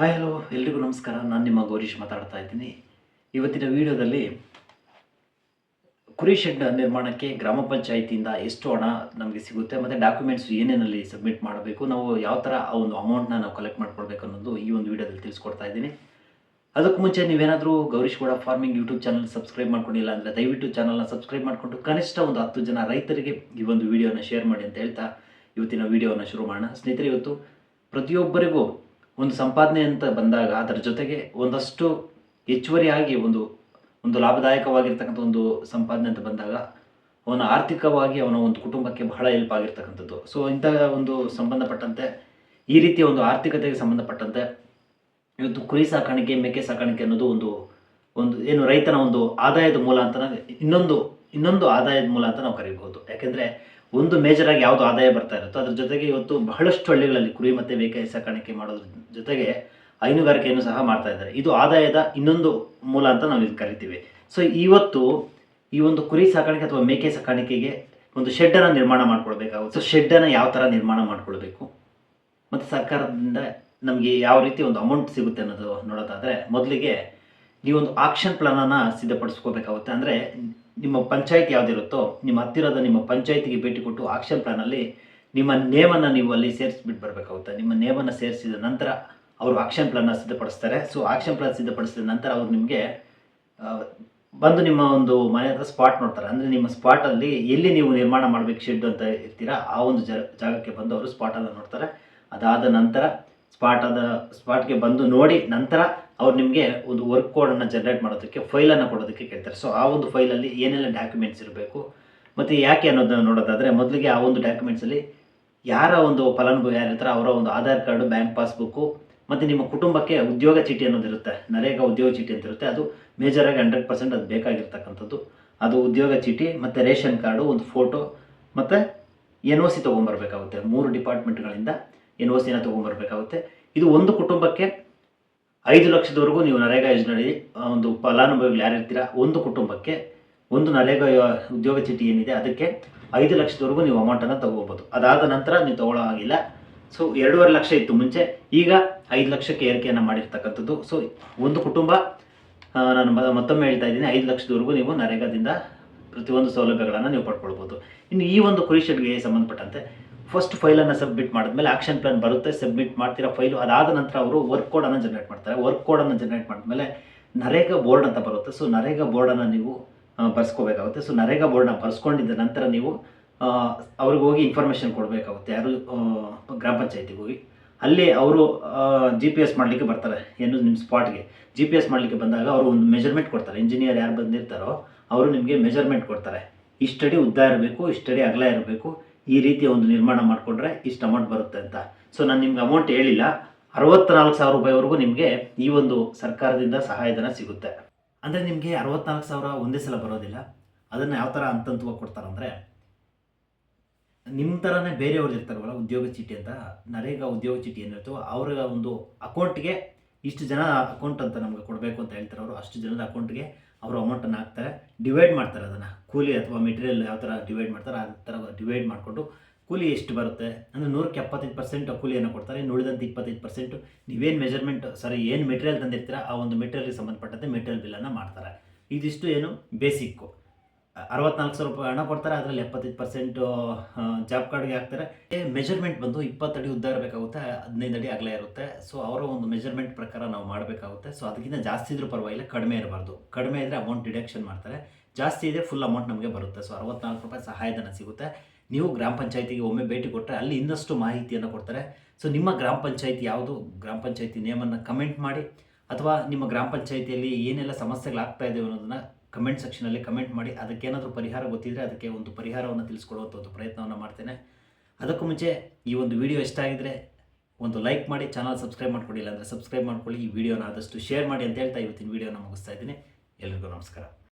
Hi hello ಎಲ್ರಿಗೂ ನಮಸ್ಕಾರ. ನಾನು ನಿಮ್ಮ ಗೌರೀಶ್ ಮಾತಾಡ್ತಾ ಇದ್ದೀನಿ. ಇವತ್ತಿನ ವಿಡಿಯೋದಲ್ಲಿ ಕುರಿ ಶೆಡ್ ನಿರ್ಮಾಣಕ್ಕೆ ಗ್ರಾಮ ಪಂಚಾಯಿತಿಯಿಂದ ಎಷ್ಟು ಹಣ ನಮಗೆ ಸಿಗುತ್ತೆ, ಮತ್ತು ಡಾಕ್ಯುಮೆಂಟ್ಸ್ ಏನೇನಲ್ಲಿ ಸಬ್ಮಿಟ್ ಮಾಡಬೇಕು, ನಾವು ಯಾವ ಥರ ಆ ಒಂದು ಅಮೌಂಟ್ನ ನಾವು ಕಲೆಕ್ಟ್ ಮಾಡ್ಕೊಳ್ಬೇಕು ಅನ್ನೋದು ಈ ಒಂದು ವಿಡಿಯೋದಲ್ಲಿ ತಿಳಿಸ್ಕೊಡ್ತಾ ಇದ್ದೀನಿ. ಅದಕ್ಕೂ ಮುಂಚೆ ನೀವೇನಾದರೂ Gowrish Gowda farming YouTube channel subscribe ಮಾಡ್ಕೊಂಡಿಲ್ಲ ಅಂದರೆ ದಯವಿಟ್ಟು ಚಾನಲ್ನ ಸಬ್ಸ್ಕ್ರೈಬ್ ಮಾಡಿಕೊಂಡು ಕನಿಷ್ಠ ಒಂದು ಹತ್ತು ಜನ ರೈತರಿಗೆ ಈ ಒಂದು ವಿಡಿಯೋನ ಶೇರ್ ಮಾಡಿ ಅಂತ ಹೇಳ್ತಾ ಇವತ್ತಿನ ವಿಡಿಯೋನ ಶುರು ಮಾಡೋಣ. ಸ್ನೇಹಿತರೆ, ಇವತ್ತು ಪ್ರತಿಯೊಬ್ಬರಿಗೂ ಒಂದು ಸಂಪಾದನೆ ಅಂತ ಬಂದಾಗ ಅದರ ಜೊತೆಗೆ ಒಂದಷ್ಟು ಹೆಚ್ಚುವರಿಯಾಗಿ ಒಂದು ಒಂದು ಲಾಭದಾಯಕವಾಗಿರ್ತಕ್ಕಂಥ ಒಂದು ಸಂಪಾದನೆ ಅಂತ ಬಂದಾಗ ಅವನ ಆರ್ಥಿಕವಾಗಿ ಅವನ ಒಂದು ಕುಟುಂಬಕ್ಕೆ ಬಹಳ ಹೆಲ್ಪ್ ಆಗಿರ್ತಕ್ಕಂಥದ್ದು. ಸೊ ಇಂಥ ಒಂದು ಸಂಬಂಧಪಟ್ಟಂತೆ, ಈ ರೀತಿಯ ಒಂದು ಆರ್ಥಿಕತೆಗೆ ಸಂಬಂಧಪಟ್ಟಂತೆ ಇವತ್ತು ಕುರಿ ಸಾಕಾಣಿಕೆ, ಮೇಕೆ ಸಾಕಾಣಿಕೆ ಅನ್ನೋದು ಒಂದು ಒಂದು ಏನು ರೈತನ ಒಂದು ಆದಾಯದ ಮೂಲ ಅಂತ ಇನ್ನೊಂದು ಇನ್ನೊಂದು ಆದಾಯದ ಮೂಲ ಅಂತ ನಾವು ಕರೀಬಹುದು. ಯಾಕೆಂದರೆ ಒಂದು ಮೇಜರಾಗಿ ಯಾವುದು ಆದಾಯ ಬರ್ತಾ ಇರುತ್ತೋ ಅದ್ರ ಜೊತೆಗೆ ಇವತ್ತು ಬಹಳಷ್ಟು ಹಳ್ಳಿಗಳಲ್ಲಿ ಕುರಿ ಮತ್ತು ಮೇಕೆ ಸಾಕಾಣಿಕೆ ಮಾಡೋದ್ರ ಜೊತೆಗೆ ಹೈನುಗಾರಿಕೆಯನ್ನು ಸಹ ಮಾಡ್ತಾ ಇದ್ದಾರೆ. ಇದು ಆದಾಯದ ಇನ್ನೊಂದು ಮೂಲ ಅಂತ ನಾವು ಇದು ಕರಿತೀವಿ. ಸೊ ಇವತ್ತು ಈ ಒಂದು ಕುರಿ ಸಾಕಾಣಿಕೆ ಅಥವಾ ಮೇಕೆ ಸಾಕಾಣಿಕೆಗೆ ಒಂದು ಶೆಡ್ಡನ್ನು ನಿರ್ಮಾಣ ಮಾಡ್ಕೊಳ್ಬೇಕಾಗುತ್ತೆ. ಸೊ ಶೆಡ್ಡನ್ನು ಯಾವ ಥರ ನಿರ್ಮಾಣ ಮಾಡ್ಕೊಳ್ಬೇಕು? ಮತ್ತು ಸರ್ಕಾರದಿಂದ ನಮಗೆ ಯಾವ ರೀತಿ ಒಂದು ಅಮೌಂಟ್ ಸಿಗುತ್ತೆ ಅನ್ನೋದು ನೋಡೋದಾದರೆ ಮೊದಲಿಗೆ ನೀವೊಂದು ಆಕ್ಷನ್ ಪ್ಲಾನನ್ನು ಸಿದ್ಧಪಡಿಸ್ಕೋಬೇಕಾಗುತ್ತೆ ಅಂದರೆ ನಿಮ್ಮ ಪಂಚಾಯತ್ ಯಾವುದಿರುತ್ತೋ, ನಿಮ್ಮ ಹತ್ತಿರದ ನಿಮ್ಮ ಪಂಚಾಯತಿಗೆ ಭೇಟಿ ಕೊಟ್ಟು ಆಕ್ಷನ್ ಪ್ಲಾನಲ್ಲಿ ನಿಮ್ಮ ನೇಮನ್ನು ನೀವು ಅಲ್ಲಿ ಸೇರಿಸ್ಬಿಟ್ಟು ಬರಬೇಕಾಗುತ್ತೆ. ನಿಮ್ಮ ನೇಮನ್ನು ಸೇರಿಸಿದ ನಂತರ ಅವರು ಆಕ್ಷನ್ ಪ್ಲಾನ್ನ ಸಿದ್ಧಪಡಿಸ್ತಾರೆ. ಸೊ ಆಕ್ಷನ್ ಪ್ಲಾನ್ ಸಿದ್ಧಪಡಿಸಿದ ನಂತರ ಅವರು ನಿಮಗೆ ಬಂದು ನಿಮ್ಮ ಒಂದು ಮನೆ ಹತ್ರ ಸ್ಪಾಟ್ ನೋಡ್ತಾರೆ. ಅಂದರೆ ನಿಮ್ಮ ಸ್ಪಾಟಲ್ಲಿ ಎಲ್ಲಿ ನೀವು ನಿರ್ಮಾಣ ಮಾಡಬೇಕು ಶೆಡ್ ಅಂತ ಇರ್ತೀರಾ, ಆ ಒಂದು ಜಾಗಕ್ಕೆ ಬಂದು ಅವರು ಸ್ಪಾಟನ್ನು ನೋಡ್ತಾರೆ. ಅದಾದ ನಂತರ ಸ್ಪಾಟ್ ಆದ ಸ್ಪಾಟ್ಗೆ ಬಂದು ನೋಡಿ ನಂತರ ಅವ್ರು ನಿಮಗೆ ಒಂದು ವರ್ಕ್ ಕೋಡನ್ನು ಜನರೇಟ್ ಮಾಡೋದಕ್ಕೆ ಫೈಲನ್ನು ಕೊಡೋದಕ್ಕೆ ಕೇಳ್ತಾರೆ. ಸೊ ಆ ಒಂದು ಫೈಲಲ್ಲಿ ಏನೆಲ್ಲ ಡಾಕ್ಯುಮೆಂಟ್ಸ್ ಇರಬೇಕು, ಮತ್ತು ಯಾಕೆ ಅನ್ನೋದನ್ನ ನೋಡೋದಾದರೆ ಮೊದಲಿಗೆ ಆ ಒಂದು ಡಾಕ್ಯುಮೆಂಟ್ಸಲ್ಲಿ ಯಾರ ಒಂದು ಫಲಾನುಭವಿ ಯಾರಿರ್ತಾರೆ ಅವರ ಒಂದು ಆಧಾರ್ ಕಾರ್ಡು ಬ್ಯಾಂಕ್ ಪಾಸ್ಬುಕ್ಕು ಮತ್ತು ನಿಮ್ಮ ಕುಟುಂಬಕ್ಕೆ ಉದ್ಯೋಗ ಚೀಟಿ ಅನ್ನೋದಿರುತ್ತೆ ನರೇಗಾ ಉದ್ಯೋಗ ಚೀಟಿ ಅಂತ ಇರುತ್ತೆ. ಅದು ಮೇಜರಾಗಿ ಹಂಡ್ರೆಡ್ ಪರ್ಸೆಂಟ್ ಅದು ಬೇಕಾಗಿರ್ತಕ್ಕಂಥದ್ದು. ಅದು ಉದ್ಯೋಗ ಚೀಟಿ, ಮತ್ತು ರೇಷನ್ ಕಾರ್ಡು, ಒಂದು ಫೋಟೋ ಮತ್ತು ಎನ್ ಒ ಸಿ ತೊಗೊಂಬರ್ಬೇಕಾಗುತ್ತೆ. ಮೂರು ಡಿಪಾರ್ಟ್ಮೆಂಟ್ಗಳಿಂದ ಎನ್ ಒ ಸಿನ ತೊಗೊಂಬರ್ಬೇಕಾಗುತ್ತೆ. ಇದು ಒಂದು ಕುಟುಂಬಕ್ಕೆ ಐದು ಲಕ್ಷದವರೆಗೂ ನೀವು ನರೇಗಾ ಯೋಜನೆಯಲ್ಲಿ ಒಂದು ಫಲಾನುಭವಿಗಳು ಯಾರಿರ್ತೀರ ಒಂದು ಕುಟುಂಬಕ್ಕೆ ಒಂದು ನರೇಗಾ ಉದ್ಯೋಗ ಚೀಟಿ ಏನಿದೆ, ಅದಕ್ಕೆ ಐದು ಲಕ್ಷದವರೆಗೂ ನೀವು ಅಮೌಂಟನ್ನು ತಗೋಬೋದು. ಅದಾದ ನಂತರ ನೀವು ತಗೊಳ್ಳೋ ಆಗಿಲ್ಲ ಸೊ ಎರಡೂವರೆ ಲಕ್ಷ ಇತ್ತು ಮುಂಚೆ. ಈಗ ಐದು ಲಕ್ಷಕ್ಕೆ ಏರಿಕೆಯನ್ನು ಮಾಡಿರ್ತಕ್ಕಂಥದ್ದು. ಸೊ ಒಂದು ಕುಟುಂಬ ನಾನು ಮತ್ತೊಮ್ಮೆ ಹೇಳ್ತಾ ಇದ್ದೀನಿ, ಐದು ಲಕ್ಷದವರೆಗೂ ನೀವು ನರೇಗಾದಿಂದ ಪ್ರತಿಯೊಂದು ಸೌಲಭ್ಯಗಳನ್ನು ನೀವು ಪಡ್ಕೊಳ್ಬೋದು. ಇನ್ನು ಈ ಒಂದು ಕುರಿ ಶೆಡ್ಗೆ ಸಂಬಂಧಪಟ್ಟಂತೆ ಫಸ್ಟ್ ಫೈಲನ್ನು ಸಬ್ಮಿಟ್ ಮಾಡಿದ್ಮೇಲೆ ಆಕ್ಷನ್ ಪ್ಲಾನ್ ಬರುತ್ತೆ ಸಬ್ಮಿಟ್ ಮಾಡ್ತೀರಾ ಫೈಲು ಅದಾದ ನಂತರ ಅವರು ವರ್ಕ್ ಕೋಡನ್ನು ಜನರೇಟ್ ಮಾಡ್ತಾರೆ. ವರ್ಕ್ ಕೋಡನ್ನು ಜನರೇಟ್ ಮಾಡಿದ್ಮೇಲೆ ನರೇಗಾ ಬೋರ್ಡ್ ಅಂತ ಬರುತ್ತೆ. ಸೊ ನರೇಗಾ ಬೋರ್ಡನ್ನು ನೀವು ಬರ್ಸ್ಕೋಬೇಕಾಗುತ್ತೆ. ಸೊ ನರೇಗಾ ಬೋರ್ಡನ್ನ ಬರ್ಸ್ಕೊಂಡಿದ್ದ ನಂತರ ನೀವು ಅವ್ರಿಗೆ ಹೋಗಿ ಇನ್ಫಾರ್ಮೇಷನ್ ಕೊಡಬೇಕಾಗುತ್ತೆ. ಯಾರು ಗ್ರಾಮ ಪಂಚಾಯತಿಗೆ ಹೋಗಿ. ಅಲ್ಲಿ ಅವರು ಜಿ ಪಿ ಎಸ್ ಮಾಡಲಿಕ್ಕೆ ಬರ್ತಾರೆ. ಏನು ನಿಮ್ಮ ಸ್ಪಾಟ್ಗೆ ಜಿ ಪಿ ಎಸ್ ಮಾಡಲಿಕ್ಕೆ ಬಂದಾಗ ಅವರು ಒಂದು ಮೆಜರ್ಮೆಂಟ್ ಕೊಡ್ತಾರೆ. ಇಂಜಿನಿಯರ್ ಯಾರು ಬಂದಿರ್ತಾರೋ, ಅವರು ನಿಮಗೆ ಮೆಜರ್ಮೆಂಟ್ ಕೊಡ್ತಾರೆ. ಇಷ್ಟಡಿ ಉದ್ದ ಇರಬೇಕು, ಇಷ್ಟಡಿ ಅಗಲ ಇರಬೇಕು. ಈ ರೀತಿಯ ಒಂದು ನಿರ್ಮಾಣ ಮಾಡಿಕೊಂಡ್ರೆ ಇಷ್ಟು ಅಮೌಂಟ್ ಬರುತ್ತೆ ಅಂತ. ಸೊ ನಾನು ನಿಮ್ಗೆ ಅಮೌಂಟ್ ಹೇಳಿಲ್ಲ. ಅರವತ್ತ್ನಾಲ್ಕು ಸಾವಿರ ರೂಪಾಯಿವರೆಗೂ ನಿಮಗೆ ಈ ಒಂದು ಸರ್ಕಾರದಿಂದ ಸಹಾಯಧನ ಸಿಗುತ್ತೆ. ಅಂದರೆ ನಿಮಗೆ ಅರವತ್ನಾಲ್ಕು ಸಾವಿರ ಒಂದೇ ಸಲ ಬರೋದಿಲ್ಲ. ಅದನ್ನು ಯಾವ ಥರ ಅಂತಂತವಾಗಿ ಕೊಡ್ತಾರಂದರೆ ನಿಮ್ಮ ಥರನೇ ಬೇರೆಯವ್ರು ಇರ್ತಾರವಲ್ಲ ಉದ್ಯೋಗ ಚೀಟಿ ಅಂತ, ನರೇಗಾ ಉದ್ಯೋಗ ಚೀಟಿ ಏನಿರ್ತೋ ಅವರ ಒಂದು ಅಕೌಂಟ್ಗೆ ಇಷ್ಟು ಜನ ಅಕೌಂಟ್ ಅಂತ ನಮಗೆ ಕೊಡಬೇಕು ಅಂತ ಹೇಳ್ತಾರೆ ಅವರು. ಅಷ್ಟು ಜನದ ಅಕೌಂಟ್ಗೆ ಅವರು ಅಮೌಂಟನ್ನು ಹಾಕ್ತಾರೆ ಡಿವೈಡ್ ಮಾಡ್ತಾರೆ ಅದನ್ನು. ಕೂಲಿ ಅಥವಾ ಮೆಟೀರಿಯಲ್ ಯಾವ ಥರ ಡಿವೈಡ್ ಮಾಡ್ತಾರೆ ಆ ಥರ ಡಿವೈಡ್ ಮಾಡಿಕೊಂಡು ಕೂಲಿ ಎಷ್ಟು ಬರುತ್ತೆ? ಅಂದರೆ ನೂರಕ್ಕೆ ಎಪ್ಪತ್ತೈದು ಪರ್ಸೆಂಟ್ ಕೂಲಿಯನ್ನು ಕೊಡ್ತಾರೆ ಇನ್ನು ಉಳಿದಂತೆ ಇಪ್ಪತ್ತೈದು ಪರ್ಸೆಂಟು ನೀವೇನು ಮೆಜರ್ಮೆಂಟ್ ಸರಿ ಏನು ಮೆಟೀರಿಯಲ್ ತಂದಿರ್ತೀರ, ಆ ಒಂದು ಮೆಟೀರಿಯಲ್ಗೆ ಸಂಬಂಧಪಟ್ಟಂತೆ ಮೆಟೀರಿಯಲ್ ಬಿಲ್ಲನ್ನು ಮಾಡ್ತಾರೆ. ಇದಿಷ್ಟು ಏನು ಬೇಸಿಕ್ಕು ಅರವತ್ನಾಲ್ಕು ಸಾವಿರ ರೂಪಾಯಿ ಹಣ ಕೊಡ್ತಾರೆ, ಅದರಲ್ಲಿ ಎಪ್ಪತ್ತೈದು ಪರ್ಸೆಂಟ್ ಜಾಬ್ ಕಾರ್ಡ್ಗೆ ಹಾಕ್ತಾರೆ. ಮೆಜರ್ಮೆಂಟ್ ಬಂದು ಇಪ್ಪತ್ತಡಿ ಉದ್ದ ಇರಬೇಕಾಗುತ್ತೆ, ಹದಿನೈದು ಅಡಿ ಆಗಲೇ ಇರುತ್ತೆ. ಸೊ ಅವರ ಒಂದು ಮೆಜರ್ಮೆಂಟ್ ಪ್ರಕಾರ ನಾವು ಮಾಡಬೇಕಾಗುತ್ತೆ. ಸೊ ಅದಕ್ಕಿಂತ ಜಾಸ್ತಿ ಇದ್ರೂ ಪರವಾಗಿಲ್ಲ, ಕಡಿಮೆ ಇರಬಾರ್ದು. ಕಡಿಮೆ ಇದ್ರೆ ಅಮೌಂಟ್ ಡಿಡಕ್ಷನ್ ಮಾಡ್ತಾರೆ. ಜಾಸ್ತಿ ಇದೆ ಫುಲ್ ಅಮೌಂಟ್ ನಮಗೆ ಬರುತ್ತೆ. ಸೊ ಅರವತ್ನಾಲ್ಕು ರೂಪಾಯಿ ಸಹಾಯಧನ ಸಿಗುತ್ತೆ. ನೀವು ಗ್ರಾಮ ಪಂಚಾಯತಿಗೆ ಒಮ್ಮೆ ಭೇಟಿ ಕೊಟ್ಟರೆ ಅಲ್ಲಿ ಇನ್ನಷ್ಟು ಮಾಹಿತಿಯನ್ನು ಕೊಡ್ತಾರೆ. ಸೊ ನಿಮ್ಮ ಗ್ರಾಮ ಪಂಚಾಯತಿ ಯಾವುದು? ಗ್ರಾಮ ಪಂಚಾಯತಿ ನೇಮನ್ನು ಕಮೆಂಟ್ ಮಾಡಿ. ಅಥವಾ ನಿಮ್ಮ ಗ್ರಾಮ ಪಂಚಾಯತಿಯಲ್ಲಿ ಏನೆಲ್ಲ ಸಮಸ್ಯೆಗಳಾಗ್ತಾ ಇದೆ ಅನ್ನೋದನ್ನು ಕಮೆಂಟ್ ಸೆಕ್ಷನಲ್ಲಿ ಕಮೆಂಟ್ ಮಾಡಿ ಅದಕ್ಕೇನಾದರೂ ಪರಿಹಾರ ಗೊತ್ತಿದ್ದರೆ ಅದಕ್ಕೆ ಒಂದು ಪರಿಹಾರವನ್ನು ತಿಳಿಸ್ಕೊಡುವಂಥ ಒಂದು ಪ್ರಯತ್ನವನ್ನು ಮಾಡ್ತೇನೆ. ಅದಕ್ಕೂ ಮುಂಚೆ ಈ ಒಂದು ವಿಡಿಯೋ ಇಷ್ಟ ಆಗಿದ್ರೆ ಒಂದು ಲೈಕ್ ಮಾಡಿ ಚಾನಲ್ ಸಬ್ಸ್ಕ್ರೈಬ್ ಮಾಡ್ಕೊಂಡಿಲ್ಲ ಇಲ್ಲಾಂದರೆ ಸಬ್ಸ್ಕ್ರೈಬ್ ಮಾಡ್ಕೊಳ್ಳಿ. ಈ ವಿಡಿಯೋನ ಆದಷ್ಟು ಶೇರ್ ಮಾಡಿ ಅಂತ ಹೇಳ್ತಾ ಇವತ್ತಿನ ವಿಡಿಯೋನ ಮುಗಿಸ್ತಾ ಇದ್ದೀನಿ. ಎಲ್ರಿಗೂ ನಮಸ್ಕಾರ.